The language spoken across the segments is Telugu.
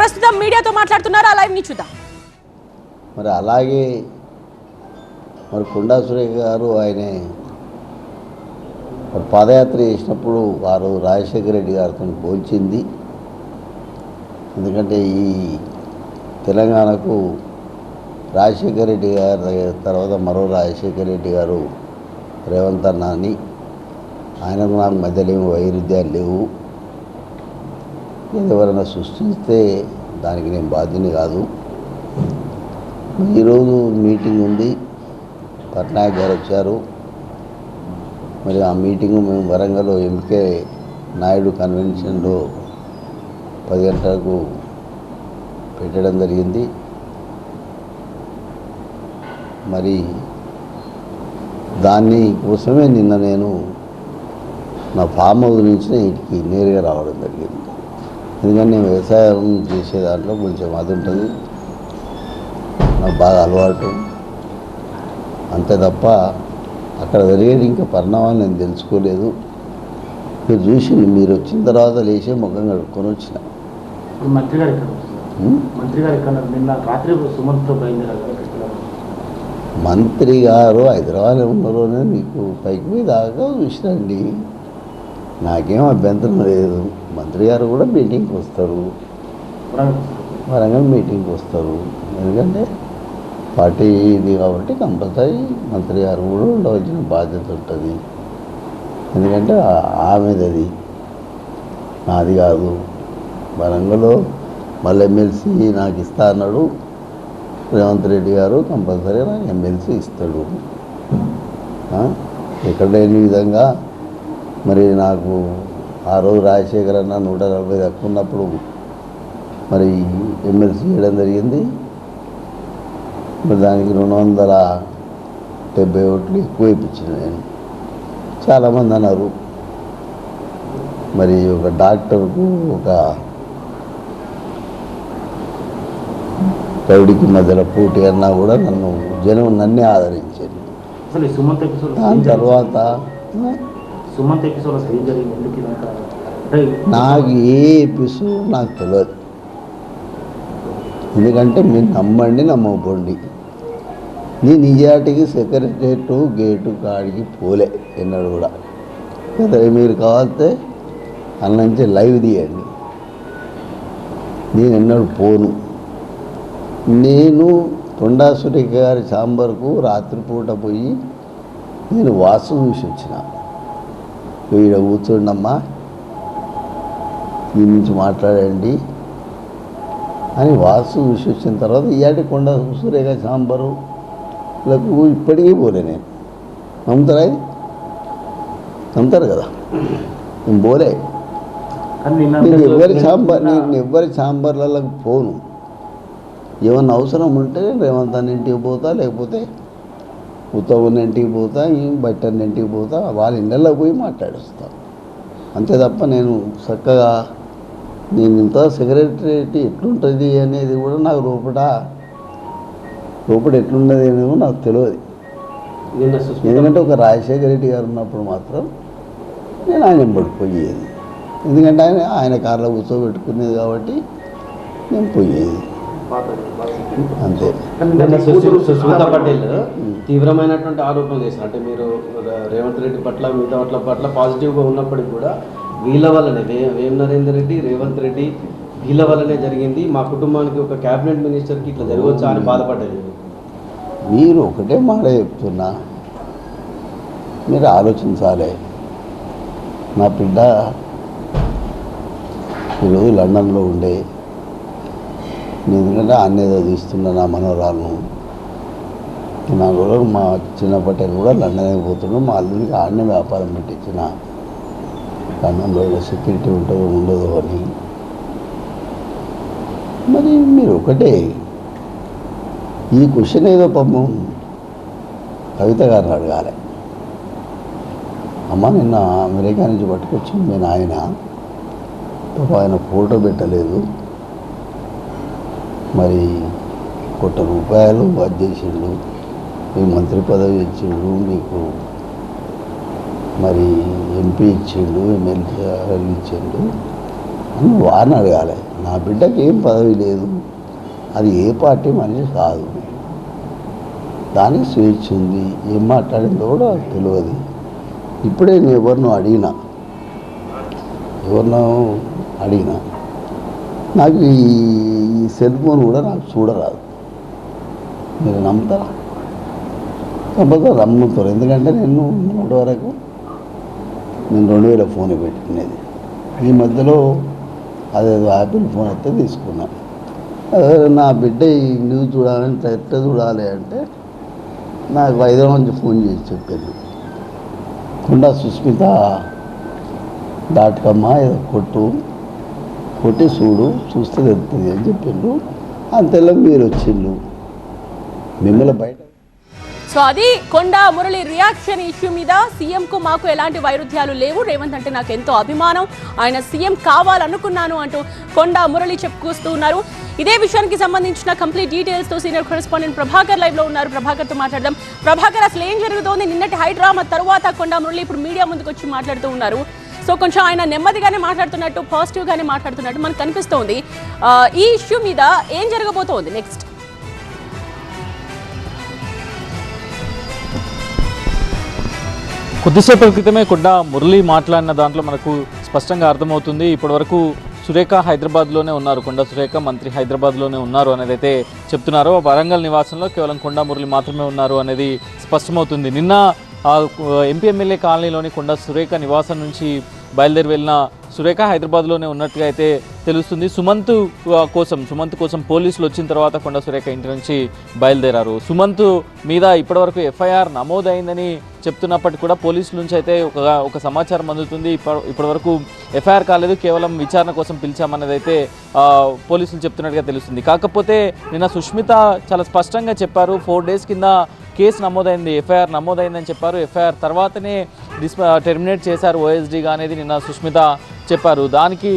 ప్రస్తుతం మీడియాతో మాట్లాడుతున్నారు? ఆ లైవ్ని చూద్దాం. మరి అలాగే మరి కొండా సురేఖ గారు ఆయన మరి పాదయాత్ర చేసినప్పుడు వారు రాజశేఖర రెడ్డి గారితో పోల్చింది. ఎందుకంటే ఈ తెలంగాణకు రాజశేఖర రెడ్డి గారి తర్వాత మరో రాజశేఖర రెడ్డి గారు రేవంత్ అన్న అని ఆయనకు నాకు మధ్యలో వైరుధ్యాలు లేవు. ఎవరైనా సృష్టిస్తే దానికి నేను బాధ్యని కాదు. ఈరోజు మీటింగ్ ఉంది. పట్నాయక్ గారు వచ్చారు. మరి ఆ మీటింగ్ మేము వరంగల్ ఎంకే నాయుడు కన్వెన్షన్లో పది గంటలకు పెట్టడం జరిగింది. మరి దాన్ని కోసమే నిన్న నేను నా ఫామ్ హౌస్ నుంచి ఇటుకి నేరుగా రావడం జరిగింది. ఎందుకంటే నేను వ్యవసాయం చేసే దాంట్లో కొంచెం అది ఉంటుంది. నాకు బాగా అలవాటు. అంతే తప్ప అక్కడ జరిగేది ఇంకా పరిణామాలు నేను తెలుసుకోలేదు. మీరు చూసి మీరు వచ్చిన తర్వాత లేచే ముఖం కడుక్కొని వచ్చిన. మంత్రి గారు? మంత్రి గారు హైదరాబాద్లో ఉన్నారోనే మీకు పైకి దాకా చూసినండి నాకేం అభ్యంతరం లేదు. మంత్రి గారు కూడా మీటింగ్కి వస్తారు. వరంగల్. మీటింగ్కి వస్తారు. ఎందుకంటే పార్టీ ఇది కాబట్టి కంపల్సరీ మంత్రి గారు కూడా ఉండవలసిన బాధ్యత ఉంటుంది. ఎందుకంటే ఆమెదది ఆమెది అది. నాది కాదు. వరంగల్లో మళ్ళీ ఎమ్మెల్సీ నాకు ఇస్తా అన్నాడు. రేవంత్ రెడ్డి గారు కంపల్సరీ నాకు ఎమ్మెల్సీ ఇస్తాడు. ఎక్కడ లేని విధంగా మరి నాకు ఆ రోజు రాజశేఖర్ అన్న నూట నలభై తక్కువ ఉన్నప్పుడు మరి ఎమ్మెల్సీ చేయడం జరిగింది. మరి దానికి రెండు వందల డెబ్బై ఓట్లు ఎక్కువ ఇప్పించిన నేను. చాలామంది అన్నారు. మరి ఒక డాక్టర్కు ఒక కౌడికి మధ్యలో పోటీ అన్నా కూడా నన్ను జనం నన్నే ఆదరించారు. దాని తర్వాత సుమంత్ ఎపిసోడ్ అసలు ఏం జరిగింది? ఎందుకు ఇదంతా అంటే నాకు ఏ ఎపిసోడ్ నాకు తెలియదు ఎందుకంటే మీరు నమ్మండి నమ్మకండి నీ నిజాటికి సెక్రటరేట్ గేటు కాడికి పోలే ఎన్నడు కూడా. అదే మీరు కావాలితే అన్నంచి లైవ్ తీయండి. నేను ఎన్నడు పోను. నేను తొండాసురి గారి చాంబర్కు రాత్రిపూట పోయి నేను వాసు చూసి వచ్చిన. ఈడ కూర్చోండమ్మా దీని నుంచి మాట్లాడండి అని వాసు చూసి వచ్చిన తర్వాత ఇయాటి కొండ సురేఖ సాంబారు లకు ఇప్పటికీ పోలే నేను. నమ్ముతారా ఇది? నమ్ముతారు కదా? నేను పోలే. నేను ఎవరి చాంబర్ నేను ఎవరి చాంబర్లకు పోను. ఏమన్నా అవసరం ఉంటే రేవంత్ అన్న ఇంటికి పోతా లేకపోతే ఉత్తగున్న ఇంటికి పోతా ఈ బట్టన్న ఇంటికి పోతా వాళ్ళ ఇళ్ళల్లో పోయి మాట్లాడొస్తా. అంతే తప్ప నేను చక్కగా నేను ఇంత సెక్రటరేట్ ఎట్లుంటుంది అనేది కూడా నాకు లోపల లోపల ఎట్లున్నది అనేది నాకు తెలియదు ఎందుకంటే ఒక రాజశేఖర రెడ్డి గారు ఉన్నప్పుడు మాత్రం నేను ఆయన పడిపోయేది ఎందుకంటే ఆయన ఆయన కార్లో కూర్చోబెట్టుకునేది కాబట్టి నేను పోయేది. అంతే. సుస్మిత పటేల్. తీవ్రమైనటువంటి ఆరోపణలు చేశారు. అంటే మీరు రేవంత్ రెడ్డి పట్ల మిగతా పట్ల పట్ల పాజిటివ్గా ఉన్నప్పటికీ కూడా వీళ్ళ వల్లనే వే వేం నరేందర్ రెడ్డి రేవంత్ రెడ్డి వీళ్ళ వల్లనే జరిగింది. మా కుటుంబానికి ఒక క్యాబినెట్ మినిస్టర్కి ఇట్లా జరగవచ్చా అని బాధపడ్డది మీరు ఒకటే మాట చెప్తున్నా. మీరు ఆలోచించాలి. నా బిడ్డ ఈరోజు లండన్లో ఉండే నేను ఎందుకంటే అన్నేదో తీస్తున్న నా మనవరాలను నా కూడా మా చిన్నప్పటి కూడా లండన్కి పోతున్నాం మా అల్లుడికి ఆడనే వ్యాపారం పెట్టించిన. లండన్లో సెక్యూరిటీ ఉంటుందో ఉండదో అని. మరి మీరు ఒకటే. ఈ క్వశ్చన్ ఏదో పాపం కవిత గారిని అడగాలి. అమ్మ నిన్న అమెరికా నుంచి పట్టుకొచ్చింది మీ నాయన. పాప ఆయన ఫోటో పెట్టలేదు. మరి కోట్ల రూపాయలు అధ్యక్షుడు మీ మంత్రి పదవి ఇచ్చిండు మీకు మరి ఎంపీ ఇచ్చిండు ఎమ్మెల్యే ఇచ్చిండు అని వారిని అడగాలి. నా బిడ్డకి ఏం పదవి లేదు. అది ఏ పార్టీ మనిషి కాదు. దానికి స్వేచ్ఛ ఉంది. ఏం మాట్లాడిందో కూడా తెలియదు. ఇప్పుడే నేను ఎవరినో అడిగినా ఎవరినో అడిగినా నాకు ఈ సెల్ ఫోన్ కూడా నాకు చూడరాదు. మీరు నమ్ముతారా? కాకపోతే రమ్ముతారు ఎందుకంటే నేను మూడు వరకు నేను రెండు వేల ఫోన్ పెట్టుకునేది. ఈ మధ్యలో అదేదో యాపిల్ ఫోన్ అయితే తీసుకున్నాను నా బిడ్డ ఈ న్యూస్ చూడాలంటే ఎట్లా చూడాలి అంటే నాకు హైదరాబాద్ నుంచి ఫోన్ చేసి చెప్పింది. కుండా సుస్మిత డాట్ కమ్మ ఏదో కొట్టు. కొట్టి చూడు చూస్తే తెలుస్తుంది అని చెప్పిండు అంతేలా మీరు వచ్చిండు మిమ్మల్ని బయట సో అది కొండ మురళి రియాక్షన్ ఇష్యూ మీద సీఎం కు మాకు ఎలాంటి వైరుధ్యాలు లేవు. రేవంత్ అంటే నాకు ఎంతో అభిమానం. ఆయన సీఎం కావాలనుకున్నాను అంటూ కొండ మురళి చెప్పుకొస్తూ ఉన్నారు. ఇదే విషయానికి సంబంధించిన కంప్లీట్ డీటెయిల్స్తో సీనియర్ కరెస్పాండెంట్ ప్రభాకర్ లైవ్లో ఉన్నారు. ప్రభాకర్తో ప్రభాకర్ అసలు ఏం జరుగుతోంది? నిన్నటి హైడ్రామా తర్వాత కొండ మురళి ఇప్పుడు మీడియా ముందుకు వచ్చి మాట్లాడుతూ ఉన్నారు. సో కొంచెం ఆయన నెమ్మదిగానే మాట్లాడుతున్నట్టు పాజిటివ్ గానే మాట్లాడుతున్నట్టు మనకు కనిపిస్తోంది. ఈ ఇష్యూ మీద ఏం జరగబోతోంది నెక్స్ట్? కొద్దిసేపటి క్రితమే కొండ మురళి మాట్లాడిన దాంట్లో మనకు స్పష్టంగా అర్థమవుతుంది. ఇప్పటివరకు సురేఖ హైదరాబాద్లోనే ఉన్నారు. కొండ సురేఖ మంత్రి హైదరాబాద్లోనే ఉన్నారు అనేది అయితే చెప్తున్నారు. వరంగల్ నివాసంలో కేవలం కొండ మురళి మాత్రమే ఉన్నారు అనేది స్పష్టమవుతుంది. నిన్న ఎంపీ ఎమ్మెల్యే కాలనీలోని కొండ సురేఖ నివాసం నుంచి బయలుదేరి వెళ్ళిన సురేఖ హైదరాబాద్లోనే ఉన్నట్టుగా అయితే తెలుస్తుంది. సుమంత్ కోసం సుమంత్ కోసం పోలీసులు వచ్చిన తర్వాత కొండ సురేఖ ఇంటి నుంచి బయలుదేరారు. సుమంత్ మీద ఇప్పటివరకు ఎఫ్ఐఆర్ నమోదైందని చెప్తున్నప్పటికీ కూడా పోలీసుల నుంచి అయితే ఒక ఒక సమాచారం అందుతుంది. ఇప్పటివరకు ఎఫ్ఐఆర్ కాలేదు. కేవలం విచారణ కోసం పిలిచామన్నది అయితే పోలీసులు చెప్తున్నట్టుగా తెలుస్తుంది. కాకపోతే నిన్న సుష్మిత చాలా స్పష్టంగా చెప్పారు. ఫోర్ డేస్ కింద కేసు నమోదైంది ఎఫ్ఐఆర్ నమోదైందని చెప్పారు. ఎఫ్ఐఆర్ తర్వాతనే డిస్ టెర్మినేట్ చేశారు ఓఎస్డీగా అనేది నిన్న సుష్మిత చెప్పారు. దానికి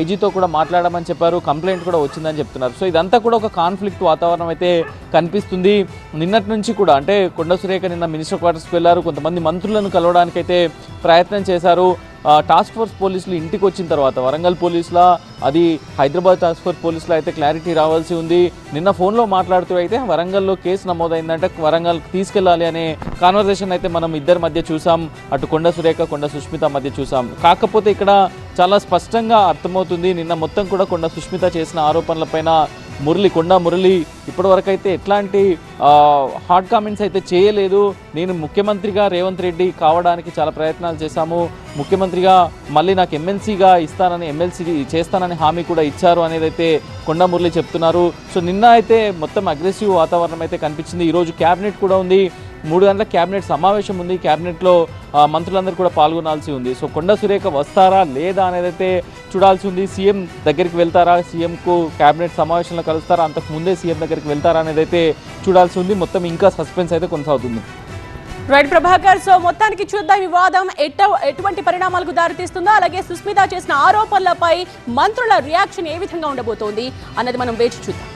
ఐజీతో కూడా మాట్లాడమని చెప్పారు కంప్లైంట్ కూడా వచ్చిందని చెప్తున్నారు. సో ఇదంతా కూడా ఒక కాన్ఫ్లిక్ట్ వాతావరణం అయితే కనిపిస్తుంది. నిన్నటి నుంచి కూడా అంటే కొండ సురేఖ నిన్న మినిస్టర్ క్వార్టర్స్కి వెళ్ళారు. కొంతమంది మంత్రులను కలవడానికైతే ప్రయత్నం చేశారు. టాస్క్ ఫోర్స్ పోలీసులు ఇంటికి వచ్చిన తర్వాత వరంగల్ పోలీసుల అది హైదరాబాద్ టాస్క్ ఫోర్స్ పోలీసులు అయితే క్లారిటీ రావాల్సి ఉంది. నిన్న ఫోన్లో మాట్లాడుతూ అయితే వరంగల్లో కేసు నమోదైందంటే వరంగల్ తీసుకెళ్ళాలి అనే కాన్వర్జేషన్ అయితే మనం ఇద్దరి మధ్య చూసాం. అటు కొండ సురేఖ కొండ సుష్మిత మధ్య చూసాం. కాకపోతే ఇక్కడ చాలా స్పష్టంగా అర్థమవుతుంది నిన్న మొత్తం కూడా కొండ సుష్మిత చేసిన ఆరోపణలపైన మురళి కొండ మురళి ఇప్పటివరకైతే ఎట్లాంటి హాట్ కామెంట్స్ అయితే చేయలేదు. నేను ముఖ్యమంత్రిగా రేవంత్ రెడ్డి కావడానికి చాలా ప్రయత్నాలు చేశాము. ముఖ్యమంత్రిగా మళ్ళీ నాకు ఎమ్మెల్సీగా ఇస్తానని ఎమ్మెల్సీ చేస్తానని హామీ కూడా ఇచ్చారు అనేది అయితే కొండ మురళి చెప్తున్నారు. సో నిన్న అయితే మొత్తం అగ్రెసివ్ వాతావరణం అయితే కనిపించింది. ఈరోజు క్యాబినెట్ కూడా ఉంది. మూడు గంటల క్యాబినెట్ సమావేశం ఉంది. క్యాబినెట్లో మంత్రులందరూ కూడా పాల్గొనాల్సి ఉంది. సో కొండ సురేఖ వస్తారా లేదా అనేది అయితే చూడాల్సి ఉంది. సీఎం దగ్గరికి వెళ్తారా సీఎంకు క్యాబినెట్ సమావేశంలో కలుస్తారా అంతకు ముందే సీఎం దగ్గరికి వెళ్తారా అనేది అయితే చూడాల్సి ఉంది. మొత్తం ఇంకా సస్పెన్స్ అయితే కొనసాగుతుంది. రైట్ ప్రభాకర్ సో మొత్తానికి చూద్దాం వివాదం ఎట ఎటువంటి పరిణామాలకు దారితీస్తుందో. అలాగే సుస్మిత చేసిన ఆరోపణలపై మంత్రుల రియాక్షన్ ఏ విధంగా ఉండబోతోంది అన్నది మనం వేచి చూద్దాం.